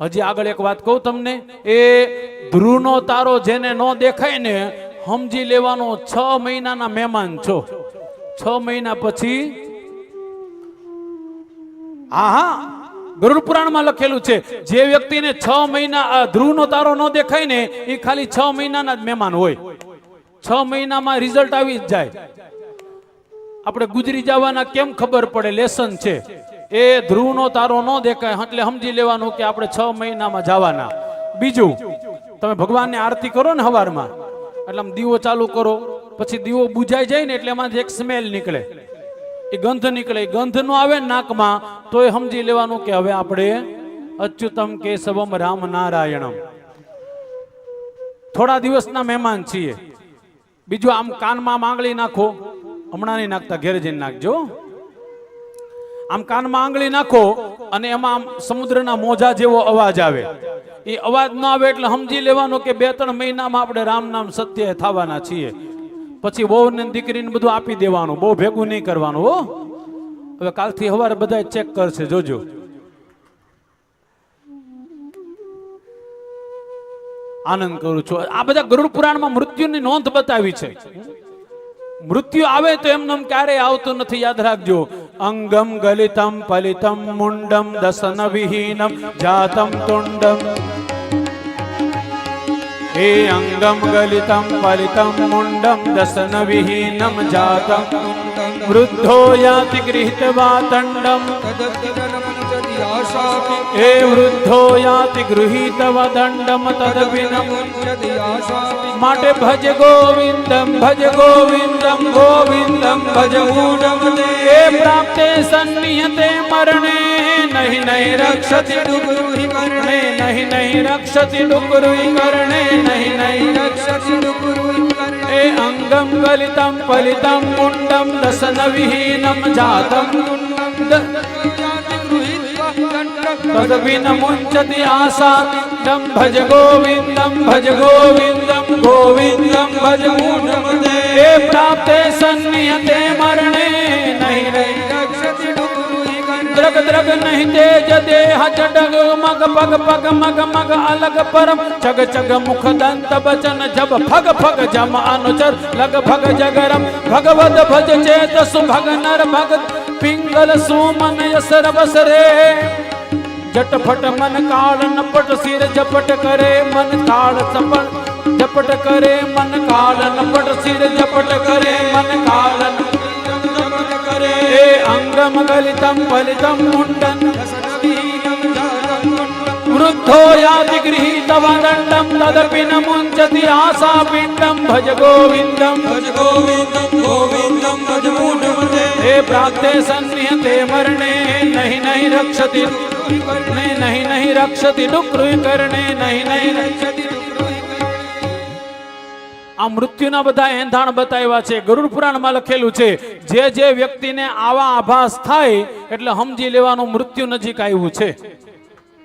હજી આગળ એક વાત કહું તમને, એ ધ્રુવનો તારો જેને ન દેખાય ને, સમજી લેવાનો છ મહિનાના મહેમાન છો. છ મહિના પછી હા હા ગરુડ પુરાણમાં લખેલું છે, જે વ્યક્તિને છ મહિના ધ્રુવનો તારો ન દેખાય ને, એ ખાલી છ મહિનાના જ મહેમાન હોય. છ મહિનામાં રિઝલ્ટ આવી જ જાય. આપણે ગુજરી જવાના કેમ ખબર પડે? લેસન છે. એ ધ્રુવનો તારો ન દેખાય, એટલે સમજી લેવાનું કે આપણે છ મહિનામાં જવાના. બીજું, તમે ભગવાનની આરતી કરો ને હવારમાં. એટલે આમ દીવો ચાલુ કરો, પછી દીવો બુજાઈ જાય ને એટલે એમાંથી એક સ્મેલ નીકળે. એ ગંધ નીકળે, એ ગંધ નો આવે નાકમાં તો એ સમજી લેવાનું કે હવે આપણે અચ્યુતમ કેશવમ રામ નારાયણમ. થોડા દિવસના મહેમાન છીએ. બીજું આમ કાનમાં માંગળી નાખો. હમણાં નહીં નાખતા ઘેર જઈને નાખજો. આમ કાનમાં આંગળી નાખો અને એમાં આમ સમુદ્રના મોજા જેવો અવાજ આવે. એ અવાજ ન આવે એટલે સમજી લેવાનો કે બે ત્રણ મહિનામાં આપણે રામ નામ સત્ય થવાના છીએ. પછી વહુ ને દીકરીને બધું આપી દેવાનું, બહુ ભેગું નહીં કરવાનું હો. હવે કાલથી સવારે બધા ચેક કરશે, જોજો. આનંદ કરું છું. આ બધા ગરુડ પુરાણમાં મૃત્યુની નોંધ બતાવી છે. મૃત્યુ આવે તો એમને ક્યારેય આવતું નથી, યાદ રાખજો. અંગમ ગલિતમ પલિતમ મુંડમ દસન વિહીનમ જાતમ તુંડમ હે અંગમ ગલિતમ પલિતમ મુંડમ દસન વિહીનમ જાતમ વૃદ્ધો યાતિ ગૃહિતવા દંડમ હે વૃદ્ધો યાતિ ગૃહીતવા દંડમ તદપિનમ માટે ભજ ગોવિંદમ ભજ ગોવિંદમ ગોવિંદમ ભજ મૂઢમ એ પ્રાપ્તે સન્નિયતે મરણે નહીં નહીં રક્ષતિ ડુકરુહિ કરણે નહીં નહીં રક્ષતિ ડુકરુહિ કરણે નહીં નહીં એ અંગમ ગલિતમ પલિતમ મુંડમ દસન વિહીનમ જાતમ તદવિન આસા દમ ભજ ગોવિંદમ ભજ ગોવિંદમ ગોવિંદમ ભજ મૂઢમ એ પ્રાપ્તે સન્નિયતે મરણે નહીં રહી દ્રગ દ્રગ નહીં તેજ દેહ ચડગ મગ પગ પગ મગ મગ અલગ પરમ ચગ ચગ મુખ દંત બચન જબ ફગ ફગ જમ અનુચર લગ ભગ જગરમ ભગવત ભજ ચેત સુભગ નર ભગત પિંગલ સુમન યસ રબસ રે જટફટ મન કાળ નપટ સિર ઝપટ કરે મન કાળ ચપટ ઝપટ કરે મન કાળ નપટ સિર ઝપટ કરે મન કાળ કરે. અંગમ ગલિતમ ફલિતમ મુંડન વૃદ્ધો યાતિ ગૃહીતવ દંડમ તદપि ન મુંચતિ આશા પિંડમ ભજ ગોવિંદમ. ભજ ગોવિંદમ ગોવિંદમ ભજ મૂઢમતે હે પ્રાપ્તે સન્નિહતે મરણે નહીં નહીં રક્ષતિ. નહીં નહીં નહીં રક્ષતિ ડુક્રુય કરણે નહીં નહીં આ મૃત્યુના બધા એંધાણ બતાવ્યા છે. ગરુડ પુરાણમાં લખેલું છે, જે જે વ્યક્તિને આવા આભાસ થાય, એટલે સમજી લેવાનું મૃત્યુ નજીક આવ્યું છે.